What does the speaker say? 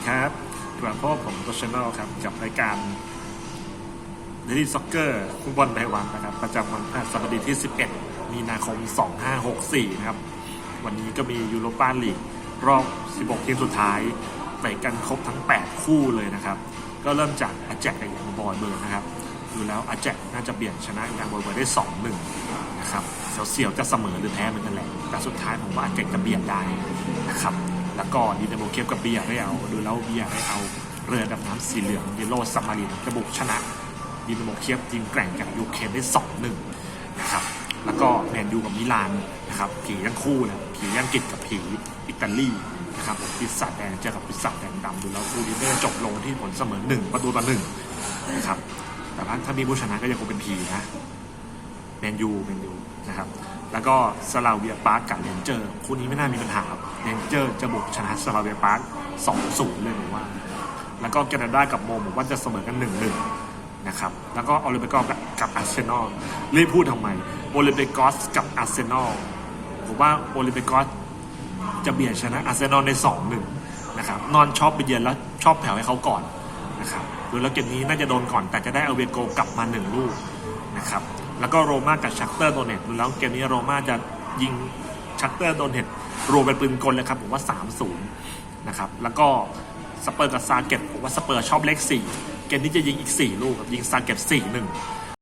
ดีครับกลับพบผมตัวชแนลครับ กับรายการ Daily Soccer ฟุตบอลไต้หวันนะครับ ประจำวันพฤหัสบดีที่ 11 มีนาคม 2564 นะครับ วันนี้ก็มียูโรปาลีกรอบ 16 ทีมสุดท้ายเตะกันครบทั้ง 8 คู่เลยนะครับ ก็เริ่มจากอาแจกกับยังบอยเบอร์นะครับ ดูแล้วอาแจกน่าจะเบียดชนะยังบอยเบอร์ได้ 2-1 นะครับ เสียวๆจะเสมอหรือแพ้เหมือนกันแหละแต่สุดท้ายผมว่าอาแจกจะเบียดได้นะครับ แล้วก็ดีนาโมเคียบกับเบียร์ได้เอาดูแล้วเบียร์ได้เอาเรือดำน้ำสีเหลืองเยลโล่ซัมมารีนจะบุกชนะดีนาโมเคียบทีมแกร่งจากยูเครนได้2-1นะครับแล้วก็แมนยูกับมิลานนะครับผีทั้งคู่นะผีอังกฤษกับผีอิตาลีนะครับปีศาแดงเจอกับปีศาแดงดำดูแล้วคู่นี้น่าจะจบลงที่ผลเสมอหนึ่งประตูต่อหนึ่งนะครับแต่ว่าถ้ามีผู้ชนะก็ยังคงเป็นผีนะ แมนยูแมนยูนะครับแล้วก็สลาเวียปาร์กกับเรนเจอร์คู่นี้ไม่น่ามีปัญหาเรนเจอร์จะบุกชนะสลาเวียปาร์กสองศูนย์เลยผมว่า แล้วก็แคนาดากับโมผมว่าจะเสมอกันหนึ่งหนึ่งนะครับแล้วก็โอลิมปิกกับกับอาร์เซนอลรีบพูดทำไมโอลิมปิกอสกับอาร์เซนอลผมว่าโอลิมปิกอสจะเบียดชนะอาร์เซนอลในสองหนึ่งนะครับนอนชอบไปเยือนแล้วชอบแผ่วให้เขาก่อนนะครับดูแล้วเกมนี้น่าจะโดนก่อนแต่จะได้เอาเวโกกลับมาหนึ่งลูก แล้วก็โรม่ากับชักเตอร์โดเนตแล้วเกมนี้โรม่าจะยิงชักเตอร์โดเนตรวมเป็นปืนกลเลยครับผมว่า 3-0 นะครับ แล้วก็สเปอร์กับซาเก็ตผมว่าสเปอร์ชอบเลข4เกมนี้จะยิงอีก 4 ลูกครับยิงซาเก็ต4 1